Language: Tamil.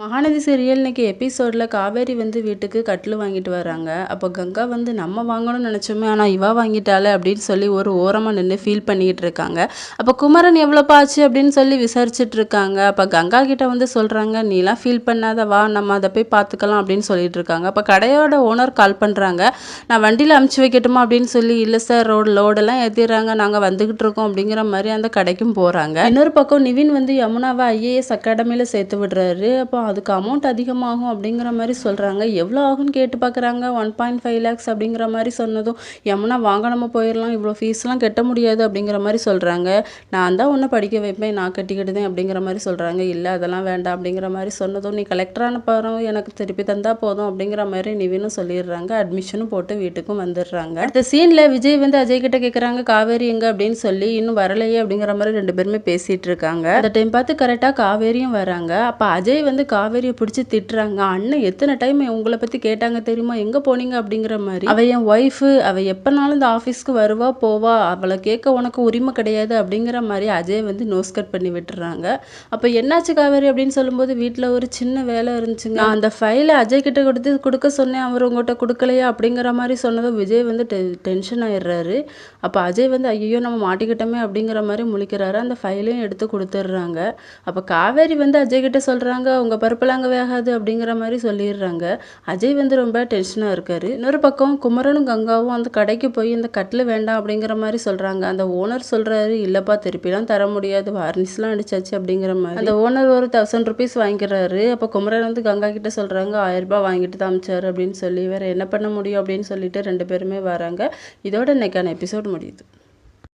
மகாநதி சீரியல் இன்னைக்கு எபிசோடில் காவேரி வந்து வீட்டுக்கு கட்டில் வாங்கிட்டு வராங்க அப்போ கங்கா வந்து நம்ம வாங்கணும்னு நினச்சோமே ஆனால் இவா வாங்கிட்டாளே அப்படின்னு சொல்லி ஒரு ஓரமாக நின்று ஃபீல் பண்ணிக்கிட்டு இருக்காங்க. அப்போ குமரன் எவ்வளோப்பா ஆச்சு அப்படின்னு சொல்லி விசாரிச்சுட்டு இருக்காங்க. அப்போ கங்கா கிட்ட வந்து சொல்கிறாங்க நீலாம் ஃபீல் பண்ணாத வா நம்ம அதை போய் பார்த்துக்கலாம் அப்படின்னு சொல்லிட்டு இருக்காங்க. அப்போ கடையோட ஓனர் கால் பண்ணுறாங்க நான் வண்டியில் அமுச்சு வைக்கட்டுமா? அப்படின்னு சொல்லி இல்லை சார் ரோடு லோடெல்லாம் ஏற்றிடுறாங்க நாங்கள் வந்துக்கிட்டு இருக்கோம் அப்படிங்கிற மாதிரி அந்த கடைக்கும் போகிறாங்க இன்னொரு பக்கம் நிவின் வந்து யமுனாவை ஐஏஎஸ் அகாடமியில் சேர்த்து விடுறாரு. அப்போ அதுக்கு அமௌண்ட் அதிகமாகும் அப்படிங்கிற மாதிரி சொல்கிறாங்க எவ்வளோ ஆகும்னு கேட்டு பார்க்குறாங்க ஒன் பாயிண்ட் ஃபைவ் லேக்ஸ் அப்படிங்கிற மாதிரி சொன்னதும் எம்னா வாங்க நம்ம போயிடலாம் இவ்வளோ ஃபீஸ்லாம் கட்ட முடியாது அப்படிங்கிற மாதிரி சொல்கிறாங்க நான் தான் ஒன்று படிக்க வைப்பேன் நான் கட்டிக்கிடுதேன் அப்படிங்கிற மாதிரி சொல்கிறாங்க இல்லை அதெல்லாம் வேண்டாம் அப்படிங்கிற மாதிரி சொன்னதும் நீ கலெக்டரான பாரம் எனக்கு திருப்பி தந்தால் போதும் அப்படிங்கிற மாதிரி நிவினும் சொல்லிடுறாங்க. அட்மிஷனும் போட்டு வீட்டுக்கும் வந்துடுறாங்க. அடுத்த சீனில் விஜய் வந்து அஜய் கிட்ட கேட்குறாங்க காவேரி எங்கே? அப்படின்னு சொல்லி இன்னும் வரலையே அப்படிங்கிற மாதிரி ரெண்டு பேருமே பேசிகிட்டு இருக்காங்க. அந்த டைம் பார்த்து கரெக்டாக காவேரியும் வராங்க. அப்போ அஜய் வந்து காவேரியை பிடிச்சி திட்டுறாங்க. அண்ணன் எத்தனை டைம் உங்களை பற்றி கேட்டாங்க தெரியுமா? எங்கே போனீங்க அப்படிங்கிற மாதிரி. அவள் என் ஒய்ஃபு அவள் எப்போனாலும் இந்த ஆஃபீஸ்க்கு வருவா போவா. அவளை கேட்க உனக்கு உரிமை கிடையாது அப்படிங்கிற மாதிரி அஜய் வந்து நோஸ்கட் பண்ணி விட்டுறாங்க. அப்போ என்னாச்சு காவேரி அப்படின்னு சொல்லும்போது வீட்டில் ஒரு சின்ன வேலை இருந்துச்சுங்க. நான் அந்த ஃபைலை அஜய் கிட்ட கொடுத்து கொடுக்க சொன்னேன். அவர் உங்கள்கிட்ட கொடுக்கலையா அப்படிங்கிற மாதிரி சொன்னதும் விஜய் வந்து டெ டென்ஷன் ஆயிடுறாரு. அப்போ அஜய் வந்து ஐயோ நம்ம மாட்டிக்கிட்டோமே அப்படிங்கிற மாதிரி முழிக்கிறாரு. அந்த ஃபைலையும் எடுத்து கொடுத்துட்றாங்க. அப்போ காவேரி வந்து அஜய் கிட்ட சொல்கிறாங்க உங்கள் பருப்பெல்லாம் வேகாது அப்படிங்கிற மாதிரி சொல்லிடுறாங்க. அஜய் வந்து ரொம்ப டென்ஷனாக இருக்கார். இன்னொரு பக்கம் குமரனும் கங்காவும் அந்த கடைக்கு போய் இந்த கட்டில் வேண்டாம் அப்படிங்கிற மாதிரி சொல்கிறாங்க அந்த ஓனர் சொல்கிறாரு இல்லைப்பா திருப்பிலாம் தர முடியாது. வார்னிஸ்லாம் அடிச்சாச்சு அப்படிங்கிற மாதிரி. அந்த ஓனர் ஒரு தௌசண்ட் ருபீஸ் வாங்கிக்கிறாரு. அப்போ குமரன் வந்து கங்கா கிட்ட சொல்கிறாங்க ஆயிரம் ரூபாய் வாங்கிட்டு தான் அமிச்சார் அப்படின்னு சொல்லி வேறு என்ன பண்ண முடியும்? அப்படின்னு சொல்லிட்டு ரெண்டு பேருமே வராங்க. இதோட இன்னைக்கான எபிசோட் முடியுது.